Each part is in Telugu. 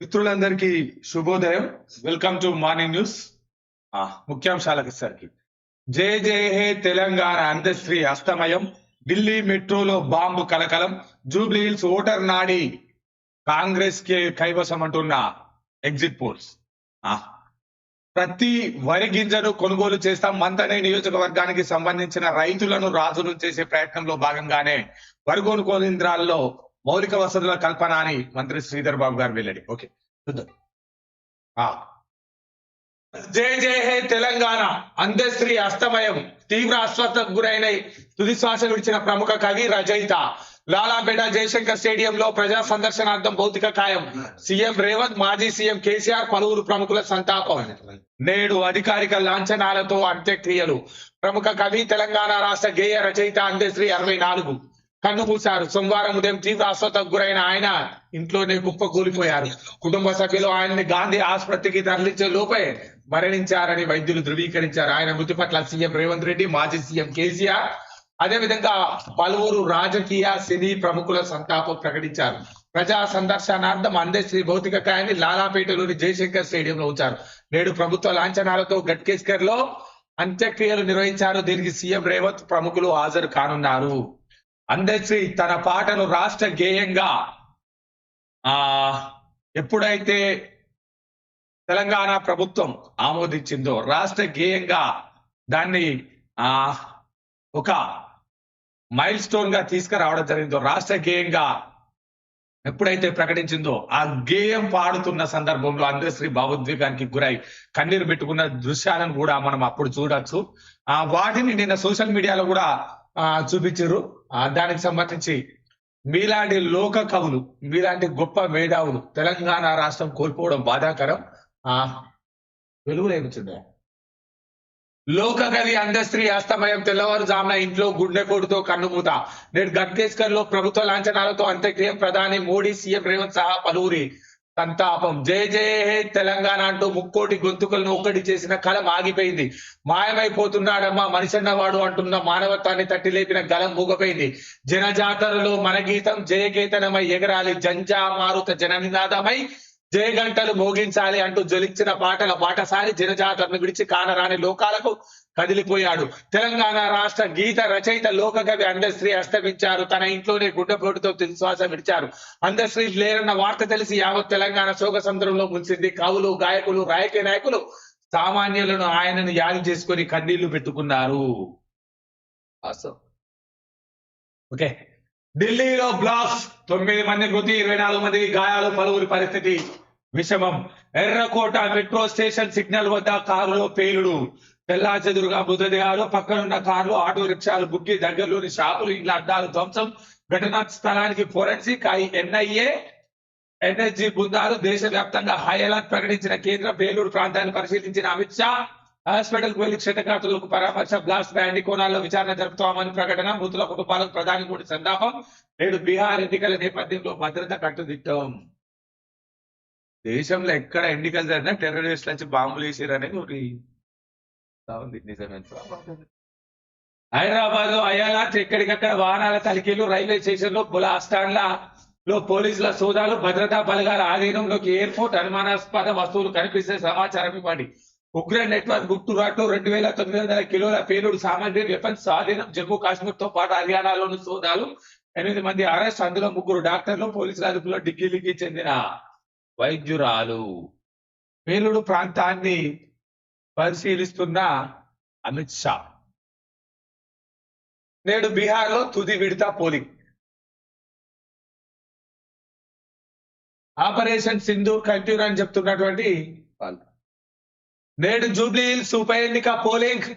మిత్రులందరికీ శుభోదయం. వెల్కమ్ టు మార్నింగ్ న్యూస్ ఆ, ముఖ్యాంశాలకు సరికి. జే జే హే తెలంగాణ అందశ్రీ అస్తమయం. ఢిల్లీ మెట్రోలో బాంబు కలకలం. జూబ్లీ హిల్స్ ఓటర్ నాడి. కాంగ్రెస్కి కైవసం అంటున్న ఎగ్జిట్ పోల్స్ ఆ, ప్రతి వరి గింజను కొనుగోలు చేస్తాం. మంతనే నియోజకవర్గానికి సంబంధించిన రైతులను రాజును చేసే ప్రయత్నంలో భాగంగానే వరి కొనుగోలు మౌలిక వసతుల కల్పన అని మంత్రి శ్రీధర్ బాబు గారు వెళ్ళాడు. ఓకే చూద్దాం. జై జై హే తెలంగాణ అందశ్రీ అస్తమయం తీవ్ర అస్వస్థకు గురైన తుది శ్వాస విడిచిన ప్రముఖ కవి రచయిత లాలాపేట జయశంకర్ స్టేడియంలో ప్రజా సందర్శనార్థం భౌతిక కాయం సీఎం రేవంత్ మాజీ సీఎం కేసీఆర్ పలువురు ప్రముఖుల సంతాపం. నేడు అధికారిక లాంఛనాలతో అంత్యక్రియలు. ప్రముఖ కవి తెలంగాణ రాష్ట్ర గేయ రచయిత అందశ్రీ అరవై నాలుగు. కన్ను మూశారు. సోమవారం ఉదయం తీవ్ర అస్వస్థకు గురైన ఆయన ఇంట్లోనే కుప్పకూలిపోయారు కుటుంబ సభ్యులు ఆయన్ని గాంధీ ఆసుపత్రికి తరలించే లోపే మరణించారని వైద్యులు ధృవీకరించారు. ఆయన మృతి పట్ల సీఎం రేవంత్ రెడ్డి మాజీ సీఎం కేసీఆర్ అదేవిధంగా పలువురు రాజకీయ సినీ ప్రముఖుల సంతాపం ప్రకటించారు. ప్రజా సందర్శనార్థం అందశ్రీ భౌతిక కాయాన్ని లాలాపేటలోని జయశంకర్ స్టేడియంలో ఉంచారు. నేడు ప్రభుత్వ లాంఛనాలతో గట్కేస్కర్లో అంత్యక్రియలు నిర్వహించారు. దీనికి సీఎం రేవంత్ ప్రముఖులు హాజరు కానున్నారు. అందశ్రీ తన పాటను రాష్ట్ర గేయంగా ఆ ఎప్పుడైతే తెలంగాణ ప్రభుత్వం ఆమోదించిందో రాష్ట్ర గేయంగా దాన్ని ఆ ఒక మైల్ స్టోన్గా తీసుకురావడం జరిగిందో రాష్ట్ర గేయంగా ఎప్పుడైతే ప్రకటించిందో ఆ గేయం పాడుతున్న సందర్భంలో అందశ్రీ భావోద్వేగానికి గురై కన్నీరు పెట్టుకున్న దృశ్యాలను కూడా మనం అప్పుడు చూడొచ్చు. ఆ వాటిని నిన్న సోషల్ మీడియాలో కూడా చూపించారు. దానికి సంబంధించి మీలాంటి లోక కవులు మీలాంటి గొప్ప మేధావులు తెలంగాణ రాష్ట్రం కోల్పోవడం బాధాకరం. ఆ వెలుగులు లోక కవి అందశ్రీ అస్తమయం తెల్లవారుజామున ఇంట్లో గుండెపోటుతో కన్నుమూత. నేడు గట్కేస్కర్లో ప్రభుత్వ లాంఛనాలతో అంత్యక్రియ ప్రధాని మోడీ సీఎం రేవంత్ సహా పలువురి. సంతాపం. జయ జయ హే తెలంగాణ అంటూ ముక్కోటి గొంతుకలను ఒక్కటి చేసిన కలం ఆగిపోయింది. మాయమైపోతున్నాడమ్మా మనిషన్నవాడు అంటున్న మానవత్వాన్ని తట్టి లేపిన గలం మూగపోయింది. జనజాతరలో మన గీతం జయకేతనమై ఎగరాలి. జంజా మారుత జననినాదమై జయగంటలు మోగించాలి అంటూ జ్వలించిన పాటల బాటసారి జనజాతరను విడిచి కానరాని లోకాలకు కదిలిపోయాడు. తెలంగాణ రాష్ట్ర గీత రచయిత లోకకవి అందశ్రీ అస్తమించారు. తన ఇంట్లోనే గుడ్డపోటుతో శ్వాస విడిచారు. అందశ్రీ లేరన్న వార్త తెలిసి యావత్ తెలంగాణ శోక సంద్రంలో ముంచింది కవులు గాయకులు రాయకే నాయకులు సామాన్యులను ఆయనను యాది చేసుకొని కన్నీళ్ళు పెట్టుకున్నారు. ఓకే. ఢిల్లీలో బ్లాస్ట్. తొమ్మిది మంది మృతి ఇరవై నాలుగు మంది గాయాలు పలువురి పరిస్థితి విషమం. ఎర్రకోట మెట్రో స్టేషన్ సిగ్నల్ వద్ద కారులో పేలుడు. తెల్లాచెదురుగా మృతదేహాలు. పక్కనున్న కార్లు ఆటో రిక్షాలు బుక్కి దగ్గరలోని షాపులు ఇండ్ల అడ్డాలు ధ్వంసం. ఘటనా స్థలానికి ఫోరెన్సిక్ ఐ ఎన్ఐఏ ఎన్ఎస్జి బృందాలు దేశవ్యాప్తంగా హై అలర్ట్ ప్రకటించిన కేంద్ర బేలూరు ప్రాంతాన్ని పరిశీలించిన అమిత్ షా హాస్పిటల్కు వెళ్ళి క్షతగాతులకు పరామర్శ బ్లాస్ట్ బ్యాండి కోణాల్లో విచారణ జరుపుతామని ప్రకటన మృతుల కుటుంబాలకు ప్రధాని మోడీ సంతాపం. నేడు బీహార్ ఎన్నికల నేపథ్యంలో భద్రత కట్టుదిట్టం. దేశంలో ఎక్కడ ఎన్నికలు జరిగినా టెర్రరిస్ట్ వచ్చి బాంబులు వేసారనేది ఒకటి ఉంది నిజమే. హైదరాబాద్లో అయ్యాలా ఎక్కడికక్కడ వాహనాల తనిఖీలు రైల్వే స్టేషన్లో బులాస్టాండ్ల లో పోలీసుల సోదాలు భద్రతా బలగాల ఆధీనంలోకి ఎయిర్పోర్ట్ అనుమానాస్పద వస్తువులు కనిపిస్తే సమాచారం ఇవ్వండి. ఉగ్ర నెట్వర్క్ గుట్టురాట్లు రెండు వేల తొమ్మిది వందల కిలోల పేలుడు సామాగ్రి వెపన్స్ స్వాధీనం జమ్మూ కాశ్మీర్తో పాటు హర్యానాలోని సోదాలు. ఎనిమిది మంది అరెస్ట్ అందులో ముగ్గురు డాక్టర్లు పోలీసుల అదుపులో ఢిల్లీకి చెందిన వైద్యురాలు. పేలుడు ప్రాంతాన్ని పరిశీలిస్తున్న అమిత్ షా. నేడు బీహార్లో తుది విడత పోలింగ్. ఆపరేషన్ సింధూర్ కంటిన్యూ అని చెప్తున్నటువంటి వాళ్ళు. నేడు జూబ్లీ హిల్స్ ఉప ఎన్నిక పోలింగ్.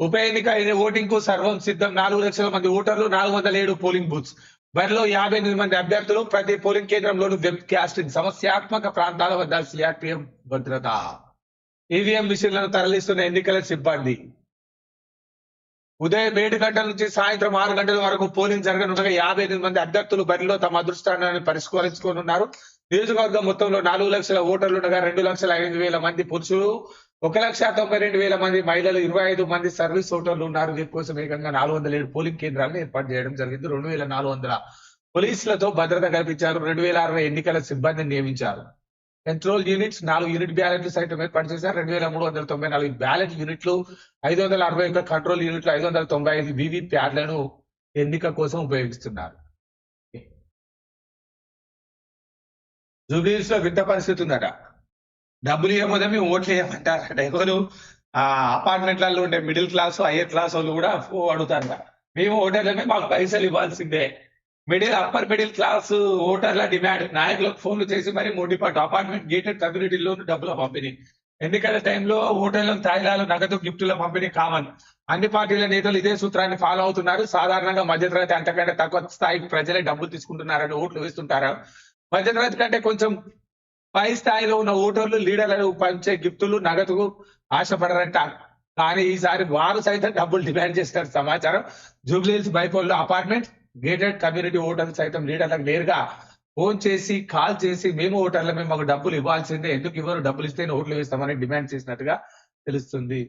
ఉప ఎన్నిక ఓటింగ్కు సర్వం సిద్ధం. నాలుగు లక్షల మంది ఓటర్లు నాలుగు వందల ఏడు పోలింగ్ బూత్స్. బరిలో యాభై ఎనిమిది మంది అభ్యర్థులు ప్రతి పోలింగ్ కేంద్రంలోని వెబ్ క్యాస్టింగ్ సమస్యాత్మక ప్రాంతాల వద్ద సిఆర్పిఎం భద్రత. ఈవీఎం మిషన్లను తరలిస్తున్న ఎన్నికల సిబ్బంది. ఉదయం ఏడు గంటల నుంచి సాయంత్రం ఆరు గంటల వరకు పోలింగ్ జరగనుండగా యాభై ఎనిమిది మంది అభ్యర్థులు బరిలో తమ అదృష్టాన్ని పరిష్కరించుకోనున్నారు. నియోజకవర్గం మొత్తంలో నాలుగు లక్షల ఓటర్లు ఉండగా రెండు లక్షల ఐదు వేల మంది పురుషులు ఒక లక్ష తొంభై రెండు వేల మంది మహిళలు ఇరవై ఐదు మంది సర్వీస్ ఓటర్లు ఉన్నారు. దీనికోసం ఏకంగా నాలుగు వందల ఏడు పోలింగ్ కేంద్రాలను ఏర్పాటు చేయడం జరిగింది. రెండు వేల నాలుగు వందల పోలీసులతో భద్రత కల్పించారు. రెండు వేల అరవై ఎన్నికల సిబ్బందిని నియమించారు. కంట్రోల్ యూనిట్స్ నాలుగు యూనిట్ బ్యాలెట్లు సైతం ఏర్పాటు చేశారు. రెండు వేల మూడు వందల తొంభై నాలుగు బ్యాలెట్ యూనిట్లు ఐదు వందల అరవై ఒక్క కంట్రోల్ యూనిట్లు ఐదు వందల తొంభై ఐదు వివి ప్యాడ్లను ఎన్నిక కోసం ఉపయోగిస్తున్నారు. జూబ్లీస్లో వింత పరిస్థితి ఉందట. డబ్బులు ఇవ్వకపోతే మేము ఓట్లు వేయమంటారట ఎవరు ఆ అపార్ట్మెంట్లలో ఉండే మిడిల్ క్లాస్ హయ్యర్ క్లాస్ వాళ్ళు కూడా అడుగుతారు మేము ఓటర్లమే మాకు పైసలు ఇవ్వాల్సిందే. మిడిల్ అప్పర్ మిడిల్ క్లాస్ ఓటర్ల డిమాండ్. నాయకులకు ఫోన్లు చేసి మరి మూడిపాటు అపార్ట్మెంట్ గేటెడ్ కమ్యూనిటీలో డబ్బుల పంపిణీ. ఎన్నికల టైంలో ఓటర్లకు తాయిలాలు నగదు గిఫ్టుల పంపిణీ కామన్. అన్ని పార్టీల నేతలు ఇదే సూత్రాన్ని ఫాలో అవుతున్నారు. సాధారణంగా మధ్యతరగతి అంతకంటే తక్కువ స్థాయికి ప్రజలే డబ్బులు తీసుకుంటున్నారని ఓట్లు వేస్తుంటారు. మధ్యతరగతి కంటే కొంచెం పై స్థాయిలో ఉన్న ఓటర్లు లీడర్లను పంచే గిఫ్టులు నగదుకు ఆశపడరంట. కానీ ఈసారి వారు సైతం డబ్బులు డిమాండ్ చేస్తారు. సమాచారం జూబ్లీహిల్స్ బైపోల్లో అపార్ట్మెంట్ గేటెడ్ కమ్యూనిటీ ఓటర్లు సైతం లీడర్లకు నేరుగా ఫోన్ చేసి కాల్ చేసి మేము ఓటర్లమే మాకు డబ్బులు ఇవ్వాల్సిందే ఎందుకు ఇవ్వరు? డబ్బులు ఇస్తేనే ఓట్లు వేస్తామని డిమాండ్ చేసినట్టుగా తెలుస్తుంది.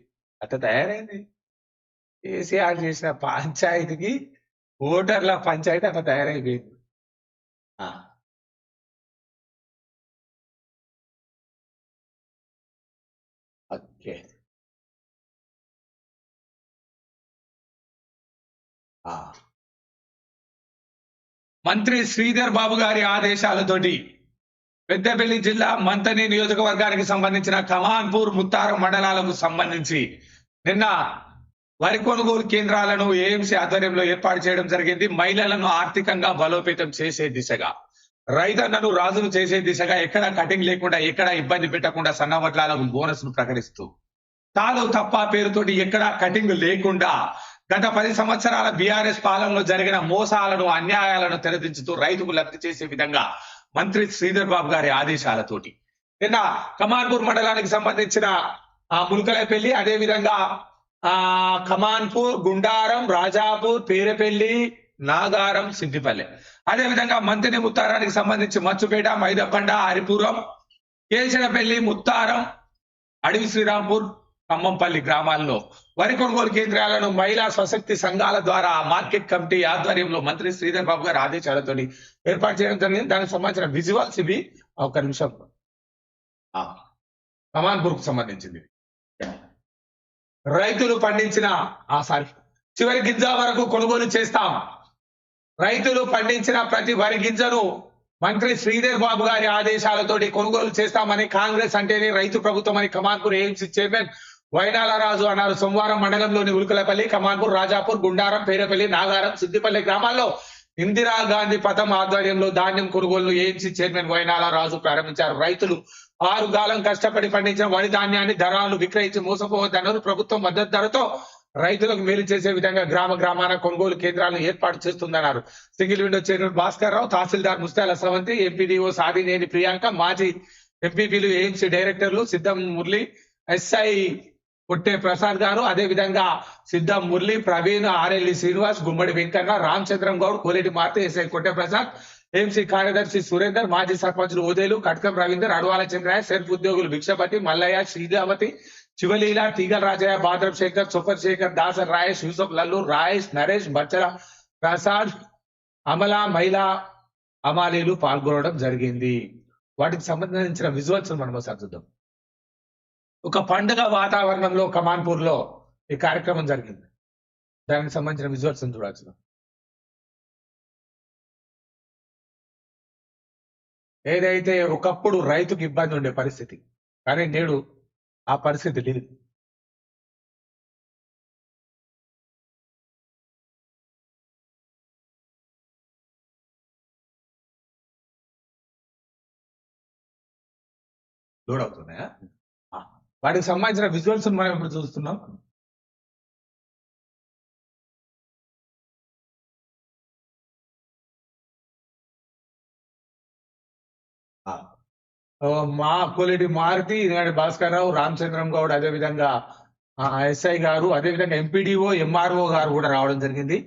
అట్లా తయారైంది. కేసీఆర్ చేసిన పంచాయతీకి ఓటర్ల పంచాయతీ అట్లా తయారైపోయింది. మంత్రి శ్రీధర్ బాబు గారి ఆదేశాలతోటి పెద్దపల్లి జిల్లా మంతని నియోజకవర్గానికి సంబంధించిన కమాన్పూర్ ముత్తారం మండలాలకు సంబంధించి నిన్న వరి కొనుగోలు కేంద్రాలను ఏఎంసీ ఆధ్వర్యంలో ఏర్పాటు చేయడం జరిగింది. మహిళలను ఆర్థికంగా బలోపేతం చేసే దిశగా రైతన్నను రాజును చేసే దిశగా ఎక్కడ కటింగ్ లేకుండా ఎక్కడ ఇబ్బంది పెట్టకుండా సన్నవడ్లాలకు బోనస్ను ప్రకటిస్తూ తాను తప్ప పేరుతోటి ఎక్కడ కటింగ్ లేకుండా గత పది సంవత్సరాల బీఆర్ఎస్ పాలనలో జరిగిన మోసాలను అన్యాయాలను తెరదించుతూ రైతుకు లబ్ధి చేసే విధంగా మంత్రి శ్రీధర్ బాబు గారి ఆదేశాలతోటి. నిన్న కమాన్పూర్ మండలానికి సంబంధించిన ఆ ములకలపల్లి అదేవిధంగా ఆ కమాన్పూర్ గుండారం రాజాపూర్ పేరపల్లి నాగారం సిద్దిపల్లి అదే విధంగా ముత్తారానికి సంబంధించి మచ్చుపేట మైదకొండ హరిపురం కేశనపల్లి ముత్తారం అడవి శ్రీరాంపూర్ ఖమ్మంపల్లి గ్రామాల్లో వరి కొనుగోలు కేంద్రాలను మహిళా స్వశక్తి సంఘాల ద్వారా మార్కెట్ కమిటీ ఆధ్వర్యంలో మంత్రి శ్రీధర్ బాబు గారి ఆదేశాలతో ఏర్పాటు చేయడం జరిగింది. దానికి సంబంధించిన విజువల్స్ ఇవి ఒక నిమిషం. కమాన్పూర్కు సంబంధించింది. రైతులు పండించిన ఆ సారీ చివరి గింజ వరకు కొనుగోలు చేస్తాం. రైతులు పండించిన ప్రతి వరి గింజను మంత్రి శ్రీధర్ బాబు గారి ఆదేశాలతోటి కొనుగోలు చేస్తామని కాంగ్రెస్ అంటేనే రైతు ప్రభుత్వం అని కమాన్పూర్ ఏఎంసీ చైర్మన్ రాజు అన్నారు. సోమవారం మండలంలోని ఉలుకలపల్లి కమాన్పూర్ రాజాపూర్ గుండారం పేరపల్లి నాగారం సిద్దిపల్లి గ్రామాల్లో ఇందిరా గాంధీ పథం ఆధ్వర్యంలో ధాన్యం కొనుగోలు ఏఎంసీ చైర్మన్ వైనాల రాజు ప్రారంభించారు. రైతులు ఆరు కాలం కష్టపడి పండించిన వరి ధాన్యాన్ని ధరలు విక్రయించి మోసపోవద్దన్నారు. ప్రభుత్వం మద్దతు ధరతో రైతులకు మేలు చేసే విధంగా గ్రామ గ్రామాన కొనుగోలు కేంద్రాలను ఏర్పాటు చేస్తుందన్నారు. Single window chairman Bhaskar Rao తహసీల్దార్ ముస్తాల సవంతి ఎంపీడీఓ సాధినేని ప్రియాంక మాజీ ఎంపీపీలు ఏఎంసీ డైరెక్టర్లు సిద్ధం మురళి ఎస్ఐ పుట్టే ప్రసాద్ గారు అదే విధంగా Siddham Murali Praveen RLE Srinivas Gummadi Venkanna Ramachandram Goud Koleti Maruthi SI Kotte Prasad MC కార్యదర్శి సురేందర్ మాజీ సర్పంచులు ఓదేలు కట్కం రవీందర్ అడవాల చంద్రయ్య సెల్ఫ్ ఉద్యోగులు భిక్షపతి మల్లయ్య శ్రీరావతి శివలీల తీగల రాజయ్య బాద్రప్ శేఖర్ సూపర్ శేఖర్ దాసర్ రాయేష్ యూసఫ్ లల్లు రాయేష్ నరేష్ బచ్చల ప్రసాద్ అమల మహిళా అమాలీలు పాల్గొనడం జరిగింది. వాటికి సంబంధించిన విజువల్స్ మనం ఒకసారి చూద్దాం. ఒక పండుగ వాతావరణంలో కమాన్పూర్లో ఈ కార్యక్రమం జరిగింది. దానికి సంబంధించిన విజువల్స్ చూడాల్సిన. ఏదైతే ఒకప్పుడు రైతుకు ఇబ్బంది ఉండే పరిస్థితి కానీ నేడు ఆ పరిస్థితి లేదు. లోడ్ అవుతున్నాయా? వాటికి సంబంధించిన విజువల్స్ మనం ఇప్పుడు చూస్తున్నాం. మా కోలేటి మారుతి ఈనాడు భాస్కర్ రావు రామచంద్రం గౌడ్ అదే విధంగా ఎస్ఐ గారు అదే విధంగా ఎంపీడీఓ ఎంఆర్ఓ గారు కూడా రావడం జరిగింది.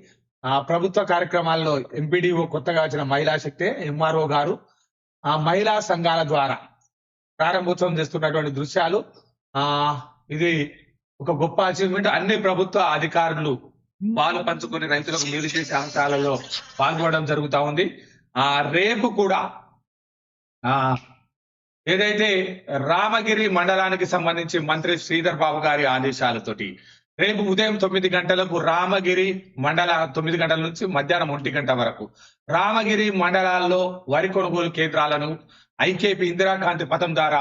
ఆ ప్రభుత్వ కార్యక్రమాల్లో ఎంపీడీఓ కొత్తగా వచ్చిన మహిళా శక్తి ఎంఆర్ఓ గారు ఆ మహిళా సంఘాల ద్వారా ప్రారంభోత్సవం చేస్తున్నటువంటి దృశ్యాలు ఇది ఒక గొప్ప అచీవ్మెంట్ అన్ని ప్రభుత్వ అధికారులు పాలు పంచుకొని రైతులకు మేలు చేసే అంశాలలో పాల్గొనడం జరుగుతూ ఉంది. ఆ రేపు కూడా ఆ ఏదైతే రామగిరి మండలానికి సంబంధించి మంత్రి శ్రీధర్ బాబు గారి ఆదేశాలతోటి రేపు ఉదయం తొమ్మిది గంటలకు రామగిరి మండల తొమ్మిది గంటల నుంచి మధ్యాహ్నం ఒంటి గంట వరకు రామగిరి మండలాల్లో వరి కొనుగోలు కేంద్రాలను ఐకేపీ ఇందిరాకాంతి పథం ద్వారా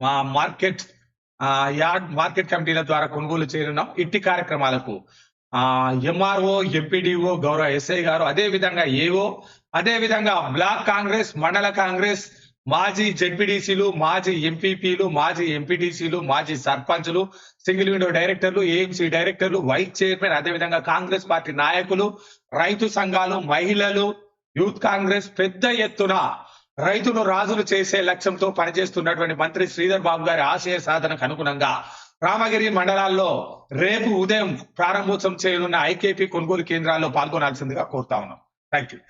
మా మార్కెట్ యార్డ్ మార్కెట్ కమిటీల ద్వారా కొనుగోలు చేయనున్నాం. ఇట్టి కార్యక్రమాలకు ఆ ఎంఆర్ఓ ఎంపీడీఓ గౌరవ ఎస్ఐ గారు అదే విధంగా ఏఓ అదే విధంగా బ్లాక్ కాంగ్రెస్ మండల కాంగ్రెస్ మాజీ జడ్పీడీసీలు మాజీ ఎంపీపీలు మాజీ ఎంపీటీసీలు మాజీ సర్పంచ్లు సింగిల్ విండో డైరెక్టర్లు ఏఎంసీ డైరెక్టర్లు వైస్ చైర్మన్ అదే విధంగా కాంగ్రెస్ పార్టీ నాయకులు రైతు సంఘాలు మహిళలు యూత్ కాంగ్రెస్ పెద్ద ఎత్తున రైతును రాజులు చేసే లక్ష్యంతో పనిచేస్తున్నటువంటి మంత్రి శ్రీధర్ బాబు గారి ఆశయ సాధనకు అనుగుణంగా రామగిరి మండలాల్లో రేపు ఉదయం ప్రారంభోత్సవం చేయనున్న ఐకేపీ కొనుగోలు కేంద్రాల్లో పాల్గొనాల్సిందిగా కోరుతా ఉన్నాం. Thank you